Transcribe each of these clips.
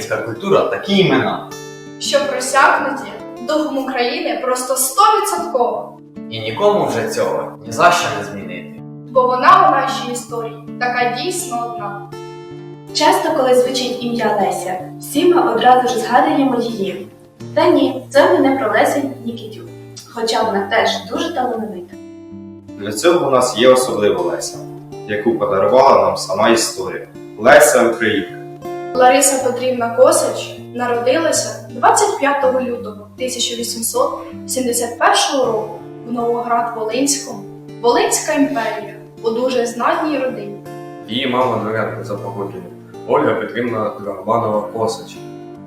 українська культура такі імена. що просякнуті духом України просто стовідсотково, І нікому вже цього ні за що не змінити. бо вона у нашій історії така дійсно одна. Часто, коли звучить ім'я Леся, всі ми одразу ж згадуємо її. Та ні, це ми не про Лесю Нікітюк, хоча вона теж дуже талановита. Для цього у нас є особлива Леся, яку подарувала нам сама історія. Леся Українка. Лариса Петрівна Косач народилася 25 лютого 1871 року в Новоград-Волинському, Волинська імперія у дуже знатній родині. Її мама дворянка за походженням Ольга Петрівна Драгоманова Косач.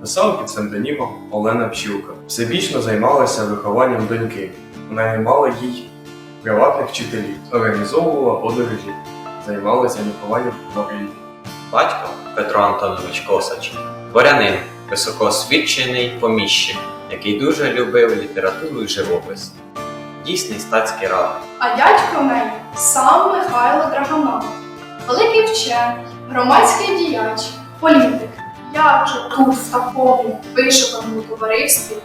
Писала під псевдонімом Олена Пчілка. Всебічно займалася вихованням доньки. Наймала їй приватних вчителів, організовувала подорожі, займалася лікуванням хворих. Батько Петро Антонович Косач, дворянин, високоосвічений поміщик, який дуже любив літературу і живопис. Дійсний статський радник. А дядько в неї сам Михайло Драгоманов, великий вчений, громадський діяч, політик. Як же тут, в такому вишуканому товаристві,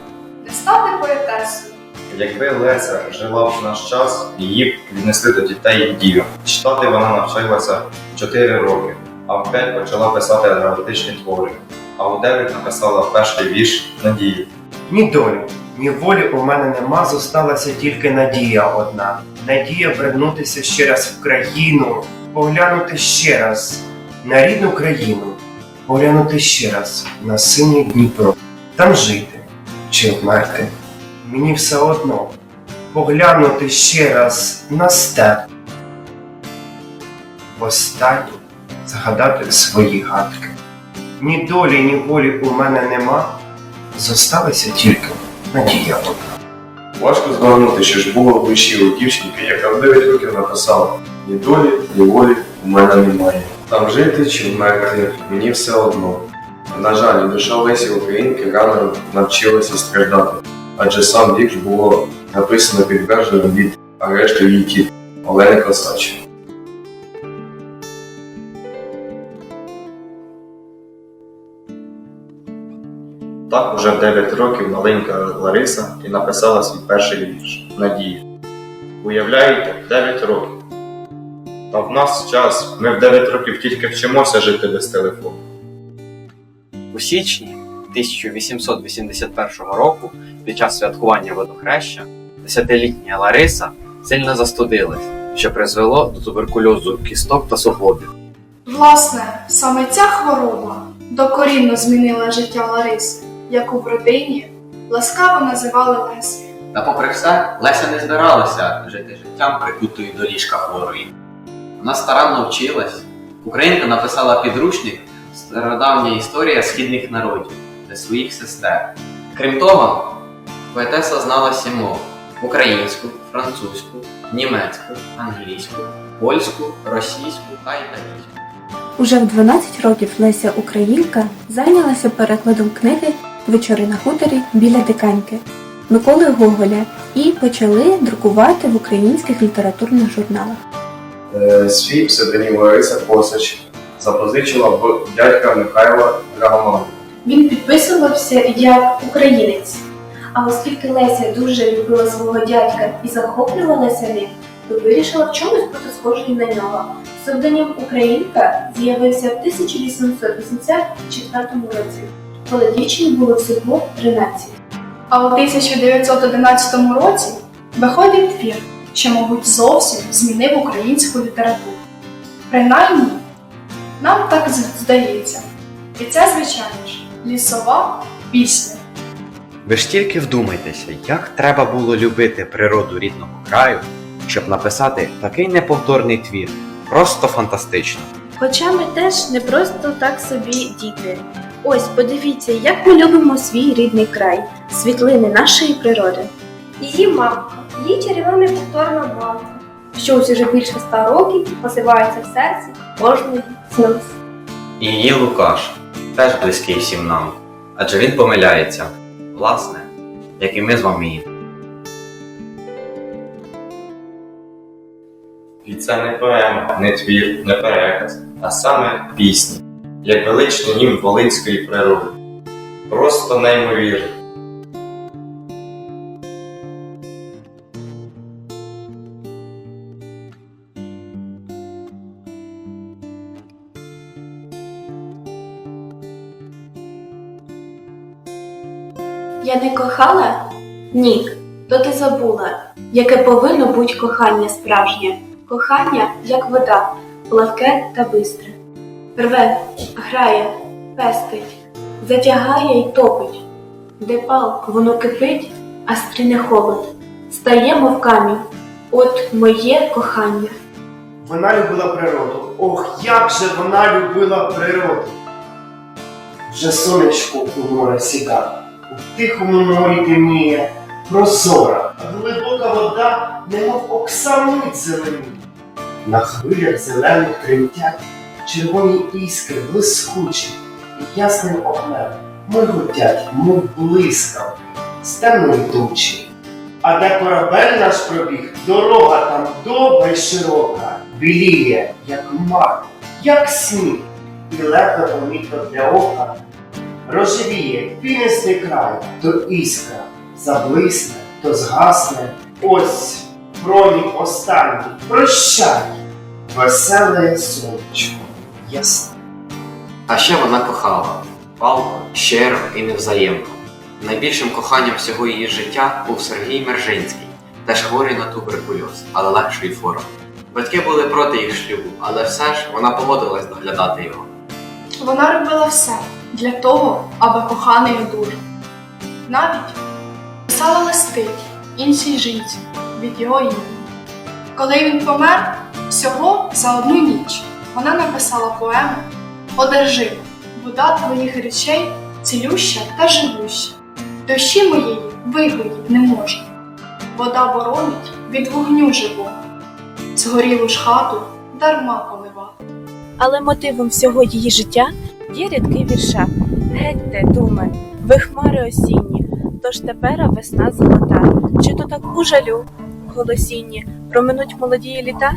не стати поетесою? Якби Леся жила в наш час, її б віднесли до дітей і дів. Читати вона навчилася в 4 роки, а в 5 почала писати драматичні твори. А у 9 написала перший вірш Надії. Ні долі, ні волі у мене нема, зосталася тільки надія одна. Надія вернутися ще раз в країну, поглянути ще раз на рідну країну, поглянути ще раз на синій Дніпро, там жити чи вмерти. Мені все одно поглянути ще раз на степ. Востаннє згадати свої гадки. Ні долі, ні волі у мене нема, зосталася тільки надія одна. Важко збагнути, що ж було в душі у дівчинки, яка в 9 років написала ні долі, ні волі у мене немає. Там жити чи вмерти, мені все одно. На жаль, душа Лесі Українки рано навчилася страждати, адже сам вірш було написано підтверджено від арешту її тітки Олени Косач. Так уже в 9 років маленька Лариса і написала свій перший вірш Надія. Уявляєте, 9 років. Та в нас час, ми в 9 років тільки вчимося жити без телефону. У січні 1881 року, під час святкування водохреща, десятилітня Лариса сильно застудилась, що призвело до туберкульозу кісток та суглобів. Власне, саме ця хвороба докорінно змінила життя Лариси, яку в родині ласкаво називали Лесею. Та попри все, Леся не збиралася жити життям прикутою до ліжка хворої. Вона старанно вчилась. Українка написала підручник Стародавня історія східних народів для своїх сестер. Крім того, поетеса знала сім мов: українську, французьку, німецьку, англійську, польську, російську та італійську. Уже в 12 років Леся Українка зайнялася перекладом книги Вечори на хуторі біля Диканьки Миколи Гоголя і почали друкувати в українських літературних журналах. Е, Свій псевдонім Лариса Косач запозичила в дядька Михайла Драгоманова. Він підписувався як українець. А оскільки Леся дуже любила свого дядька і захоплювалася ним, то вирішила в чомусь бути схожою на нього. Псевдонім Українка з'явився в 1884 році, коли дівчині було всього 13. А у 1911 році виходить твір, що, мабуть, зовсім змінив українську літературу. Принаймні, нам так здається. І це, звичайно ж, лісова пісня. Ви ж тільки вдумайтеся, як треба було любити природу рідного краю, щоб написати такий неповторний твір. Просто фантастично. Хоча ми теж не просто так собі діти. Ось подивіться, як ми любимо свій рідний край, світлини нашої природи. Її мамка, її чарівна неповторна мамка, що ось уже більше ста років посивається в серці кожної з нас. І її Лукаш теж близький всім нам, адже він помиляється, власне, як і ми з вами. І це не поема, не твір, не переказ, а саме пісня, як величний нім волинської природи. Просто неймовірно. Я не кохала? Ні, то ти забула, яке повинно бути кохання справжнє. Кохання, як вода, плавке та бистре. Рве, грає, пестить, затягає й топить. Де палк, воно кипить, а стріне холод. Стає, мов камінь. От моє кохання. Вона любила природу. Ох, як же вона любила природу. Вже сонечко у море сіда, у тихому морі темніє, прозора, глибока вода, немов оксамит зелені. На хвилях зелених тремтять червоні іскри блискучі і ясним огнем миготять, мов блискавки з темної тучі. А де корабель наш пробіг, дорога там довга й широка, біліє, як мар, як сніг, і ледве помітно для ока. Рожевіє пінистий край, то іскра, заблисне, то згасне. Ось промінь останній, прощай, веселе сонечко, ясне. А ще вона кохала палко, щиро і невзаємно. Найбільшим коханням всього її життя був Сергій Мержинський, теж хворий на туберкульоз, але легшої форми. Батьки були проти їх шлюбу, але все ж вона погодилась доглядати його. Вона робила все для того, аби коханий одужав. Навіть писала листи іншій жінці від його імені. Коли він помер, всього за одну ніч вона написала поему Одержима, вода твоїх речей цілюща та живуща. Дощі моєї вигоїть не може. Вода боронить від вогню живого. Згорілу ж хату дарма полива. Але мотивом всього її життя є рядки вірша. Гетьте, думе, ви хмари осінні, тож тепера весна золота. Чи то так у жалю, голосінні, проминуть молодії літа?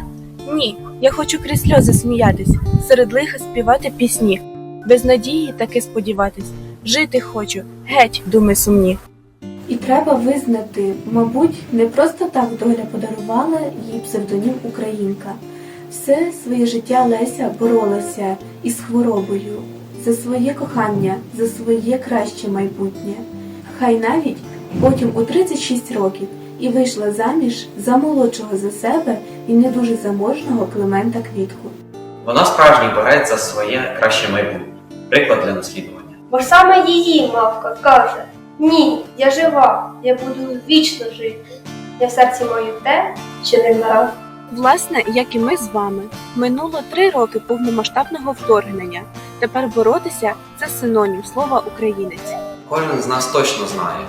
Ні, я хочу крізь сльози сміятись, серед лиха співати пісні, без надії таки сподіватись, жити хочу, геть, думи сумні. І треба визнати, мабуть, не просто так доля подарувала їй псевдонім Українка. Все своє життя Леся боролася із хворобою за своє кохання, за своє краще майбутнє. Хай навіть потім у 36 років і вийшла заміж за молодшого за себе і не дуже заможного Климента Квітку. Вона справжній борець за своє краще майбутнє, приклад для наслідування. Бо ж саме її мавка каже: Ні, я жива, я буду вічно жити. Я в серці маю те, що не вмирав. Власне, як і ми з вами, минуло три роки повномасштабного вторгнення. Тепер боротися це синонім слова українець. Кожен з нас точно знає,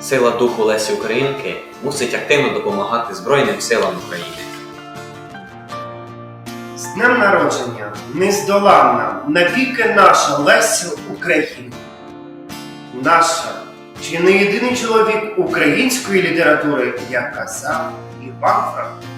сила духу Лесі Українки мусить активно допомагати Збройним силам України. З днем народження нездоланна, навіки наша Леся Українка. Наша чи не єдиний чоловік української літератури, як казав Іван Франко.